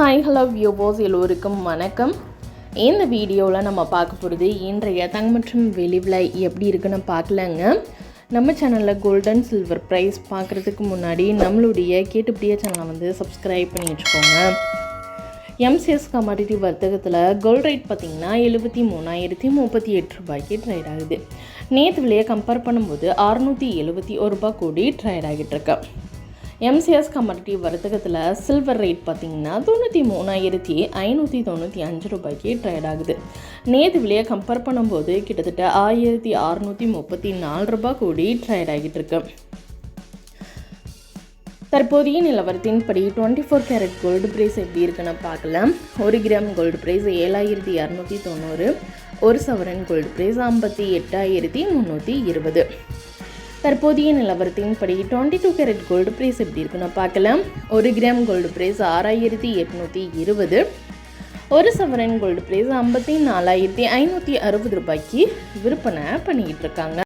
Hi hello வியூபோஸ் எல்லோருக்கும் வணக்கம். இந்த வீடியோவில் நம்ம பார்க்க போகிறது இன்றைய தங்க மற்றும் வெளி விலை எப்படி இருக்குன்னு பார்க்கலங்க. நம்ம சேனலில் கோல்டன் சில்வர் ப்ரைஸ் பார்க்குறதுக்கு முன்னாடி நம்மளுடைய கேட்டுப்படியே சேனலை வந்து சப்ஸ்கிரைப் பண்ணி வச்சுக்கோங்க. எம்சிஎஸ் கமாடிட்டி வர்த்தகத்தில் கோல்ட் ரேட் பார்த்திங்கன்னா எழுபத்தி மூணாயிரத்தி முப்பத்தி எட்டு ரூபாய்க்கு ட்ரேட் ஆகுது. நேற்று விலையை கம்பேர் பண்ணும்போது அறுநூற்றி எழுபத்தி ஒரு ரூபாய் கூடி ட்ரேட் ஆகிட்டு இருக்கு. எம்சிஎஸ் கமாடிட்டி வர்த்தகத்தில் சில்வர் ரேட் பார்த்திங்கன்னா தொண்ணூற்றி மூணாயிரத்தி ஐநூற்றி தொண்ணூற்றி அஞ்சு ரூபாய்க்கு ட்ரேட் ஆகுது. நேற்று விலையை கம்பேர் பண்ணும்போது கிட்டத்தட்ட ஆயிரத்தி அறநூற்றி முப்பத்தி நாலு ரூபாய் கூடி ட்ரேட் ஆகிட்டு இருக்கு. தற்போதைய நிலவரத்தின்படி twenty four carat gold price எப்படி இருக்குன்னு பார்க்கலாம். ஒரு கிராம் கோல்டு ப்ரைஸ் ஏழாயிரத்தி இரநூத்தி தொண்ணூறு ஒரு சவரன் கோல்டு ப்ரைஸ் ஐம்பத்தி எட்டாயிரத்தி முந்நூற்றி இருபது. தற்போதைய நிலவரத்தின்படி twenty two carat gold price எப்படி இருக்குன்னு பார்க்கலாம். ஒரு கிராம் கோல்டு ப்ரைஸ் ஆறாயிரத்தி எட்நூற்றி இருபது. ஒரு சவரன் கோல்டு ப்ரைஸ் ஐம்பத்தி நாலாயிரத்தி ஐநூற்றி அறுபது ரூபாய்க்கு விற்பனை பண்ணிக்கிட்டு இருக்காங்க.